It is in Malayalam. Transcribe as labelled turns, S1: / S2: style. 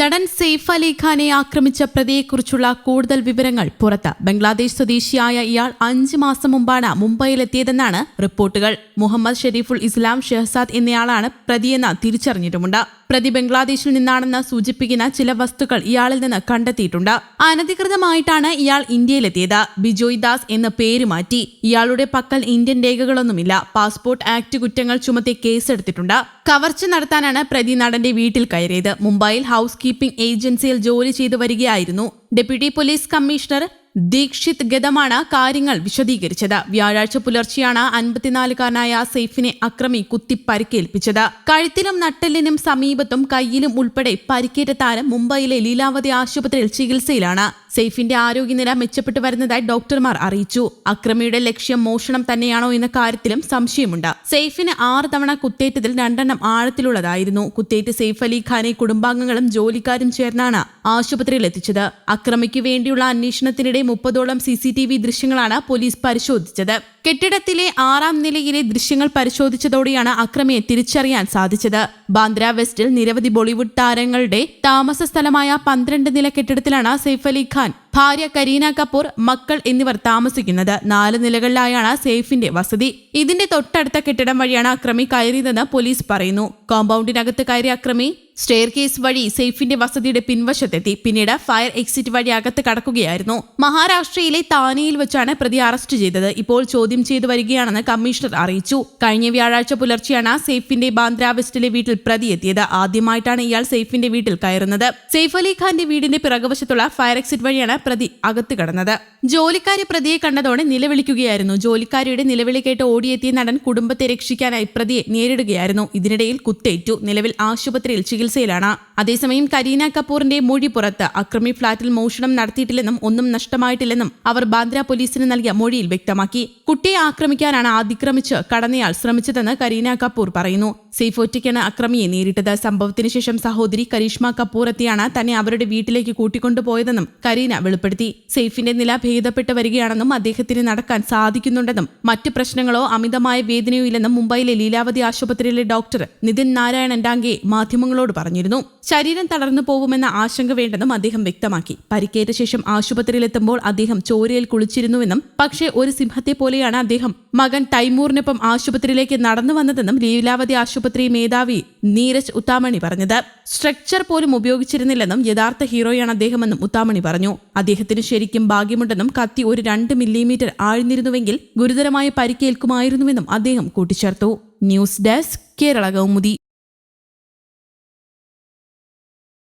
S1: നടൻ സെയ്ഫ് അലി ഖാനെ ആക്രമിച്ച പ്രതിയെക്കുറിച്ചുള്ള കൂടുതൽ വിവരങ്ങൾ പുറത്ത്. ബംഗ്ലാദേശ് സ്വദേശിയായ ഇയാൾ അഞ്ച് മാസം മുമ്പാണ് മുംബൈയിലെത്തിയതെന്നാണ് റിപ്പോർട്ടുകൾ. മുഹമ്മദ് ഷെരീഫുൽ ഇസ്ലാം ഷെഹസാദ് എന്നയാളാണ് പ്രതിയെന്ന് തിരിച്ചറിഞ്ഞിട്ടുമുണ്ട്. പ്രതി ബംഗ്ലാദേശിൽ നിന്നാണെന്ന് സൂചിപ്പിക്കുന്ന ചില വസ്തുക്കൾ ഇയാളിൽ നിന്ന് കണ്ടെത്തിയിട്ടുണ്ട്. അനധികൃതമായിട്ടാണ് ഇയാൾ ഇന്ത്യയിലെത്തിയത്. ബിജോയ് ദാസ് എന്ന പേര് മാറ്റി. ഇയാളുടെ പക്കൽ ഇന്ത്യൻ രേഖകളൊന്നുമില്ല. പാസ്പോർട്ട് ആക്ട് കുറ്റങ്ങൾ ചുമത്തി കേസെടുത്തിട്ടുണ്ട്. കവർച്ച നടത്താനാണ് പ്രതി നടന്റെ വീട്ടിൽ കയറിയത്. മുംബൈയിൽ ഹൗസ് കീപ്പിംഗ് ഏജൻസിയിൽ ജോലി ചെയ്തു വരികയായിരുന്നു ഡെപ്യൂട്ടി പോലീസ് കമ്മീഷണർ ദീക്ഷിത് ഗതമാണ് കാര്യങ്ങൾ വിശദീകരിച്ചത്. വ്യാഴാഴ്ച പുലർച്ചെയാണ് അൻപത്തിനാലുകാരനായ സെയ്ഫിനെ അക്രമി കുത്തി പരിക്കേൽപ്പിച്ചത്. കഴുത്തിലും നട്ടലിനും സമീപത്തും കയ്യിലും ഉൾപ്പെടെ പരിക്കേറ്റ താരം മുംബൈയിലെ ലീലാവതി ആശുപത്രിയിൽ ചികിത്സയിലാണ്. സെയ്ഫിന്റെ ആരോഗ്യനില മെച്ചപ്പെട്ടു വരുന്നതായി ഡോക്ടർമാർ അറിയിച്ചു. അക്രമിയുടെ ലക്ഷ്യം മോഷണം തന്നെയാണോ എന്ന കാര്യത്തിലും സംശയമുണ്ട്. സെയ്ഫിന് ആറ് തവണ കുത്തേറ്റതിൽ രണ്ടെണ്ണം ആഴത്തിലുള്ളതായിരുന്നു. കുത്തേറ്റ് സെയ്ഫ് അലി ഖാനെ കുടുംബാംഗങ്ങളും ജോലിക്കാരും ചേർന്നാണ് ആശുപത്രിയിൽ എത്തിച്ചത്. അക്രമിക്ക് വേണ്ടിയുള്ള അന്വേഷണത്തിനിടെ മുപ്പതോളം സി സി ടി വി ദൃശ്യങ്ങളാണ് പോലീസ് പരിശോധിച്ചത്. കെട്ടിടത്തിലെ ആറാം നിലയിലെ ദൃശ്യങ്ങൾ പരിശോധിച്ചതോടെയാണ് അക്രമിയെ തിരിച്ചറിയാൻ സാധിച്ചത്. ബാന്ദ്ര വെസ്റ്റിൽ നിരവധി ബോളിവുഡ് താരങ്ങളുടെ താമസ സ്ഥലമായ പന്ത്രണ്ട് നില കെട്ടിടത്തിലാണ് സെയ്ഫ് അലി ഖാൻ ഭാര്യ കരീന കപൂർ മക്കൾ എന്നിവർ താമസിക്കുന്നത് നാല് നിലകളിലായാണ് സെയ്ഫിന്റെ വസതി. ഇതിന്റെ തൊട്ടടുത്ത കെട്ടിടം വഴിയാണ് അക്രമി കയറിയതെന്ന് പോലീസ് പറയുന്നു. കോമ്പൗണ്ടിനകത്ത് കയറിയ അക്രമി സ്റ്റെയർ കേസ് വഴി സെയ്ഫിന്റെ വസതിയുടെ പിൻവശത്തെത്തി. പിന്നീട് ഫയർ എക്സിറ്റ് വഴി അകത്ത് കടക്കുകയായിരുന്നു. മഹാരാഷ്ട്രയിലെ താനെയിൽ വെച്ചാണ് പ്രതി അറസ്റ്റ് ചെയ്തത്. ഇപ്പോൾ ചോദ്യം ചെയ്തു വരികയാണെന്ന് കമ്മീഷണർ അറിയിച്ചു. കഴിഞ്ഞ വ്യാഴാഴ്ച പുലർച്ചെയാണ് സെയ്ഫിന്റെ ബാന്ദ്ര വെസ്റ്റിലെ വീട്ടിൽ പ്രതി എത്തിയത്. ആദ്യമായിട്ടാണ് ഇയാൾ സെയ്ഫിന്റെ വീട്ടിൽ കയറുന്നത്. സെയ്ഫ് അലി ഖാന്റെ വീടിന്റെ പിറകുവശത്തുള്ള ഫയർ എക്സിറ്റ് വഴിയാണ് പ്രതി അകത്ത് കടന്നത്. ജോലിക്കാരി പ്രതിയെ കണ്ടതോടെ നിലവിളിക്കുകയായിരുന്നു. ജോലിക്കാരിയുടെ നിലവിളി കേട്ട് ഓടിയെത്തിയ നടൻ കുടുംബത്തെ രക്ഷിക്കാനായി പ്രതിയെ നേരിടുകയായിരുന്നു. ഇതിനിടയിൽ കുത്തേറ്റു. നിലവിൽ ആശുപത്രിയിൽ ചികിത്സയിലാണ്. അതേസമയം കരീന കപൂറിന്റെ മൊഴി പുറത്ത് അക്രമി ഫ്ളാറ്റിൽ മോഷണം നടത്തിയിട്ടില്ലെന്നും ഒന്നും നഷ്ടമായിട്ടില്ലെന്നും അവർ ബാന്ദ്ര പോലീസിന് നൽകിയ മൊഴിയിൽ വ്യക്തമാക്കി. കുട്ടിയെ ആക്രമിക്കാനാണ് അതിക്രമിച്ച് കടന്നയാൾ ശ്രമിച്ചതെന്ന് കരീന കപൂർ പറയുന്നു. സെയ്ഫ് ഒറ്റയ്ക്കാണ് അക്രമിയെ നേരിട്ടത്. സംഭവത്തിന് ശേഷം സഹോദരി കരീഷ്മ കപൂർ എത്തിയാണ് തന്നെ അവരുടെ വീട്ടിലേക്ക് കൂട്ടിക്കൊണ്ടുപോയതെന്നും കരീന വെളിപ്പെടുത്തി. സെയ്ഫിന്റെ നില ഭേദപ്പെട്ട് വരികയാണെന്നും അദ്ദേഹത്തിന് നടക്കാൻ സാധിക്കുന്നുണ്ടെന്നും മറ്റ് പ്രശ്നങ്ങളോ അമിതമായ വേദനയോ ഇല്ലെന്നും മുംബൈയിലെ ലീലാവതി ആശുപത്രിയിലെ ഡോക്ടർ നിതിൻ നാരായണൻ ഡാംഗെ മാധ്യമങ്ങളോട് പറഞ്ഞിരുന്നു. ശരീരം തളർന്നു പോകുമെന്ന ആശങ്ക വേണ്ടെന്നും അദ്ദേഹം വ്യക്തമാക്കി. പരിക്കേറ്റ ശേഷം ആശുപത്രിയിലെത്തുമ്പോൾ അദ്ദേഹം ചോരയിൽ കുളിച്ചിരുന്നുവെന്നും പക്ഷേ ഒരു സിംഹത്തെ പോലെയാണ് അദ്ദേഹം മകൻ തൈമൂറിനൊപ്പം ആശുപത്രിയിലേക്ക് നടന്നു വന്നതെന്നും ലീലാവതി ആശുപത്രി മേധാവി നീരജ് ഉത്താമണി പറഞ്ഞത് സ്ട്രക്ചർ പോലും ഉപയോഗിച്ചിരുന്നില്ലെന്നും യഥാർത്ഥ ഹീറോയാണ് അദ്ദേഹമെന്നും ഉത്താമണി പറഞ്ഞു. അദ്ദേഹത്തിന് ശരിക്കും ഭാഗ്യമുണ്ടെന്നും കത്തി ഒരു രണ്ട് മില്ലിമീറ്റർ ആഴ്ന്നിരുന്നുവെങ്കിൽ ഗുരുതരമായ പരിക്കേൽക്കുമായിരുന്നുവെന്നും അദ്ദേഹം കൂട്ടിച്ചേർത്തു. News desk Kerala Kaumudi.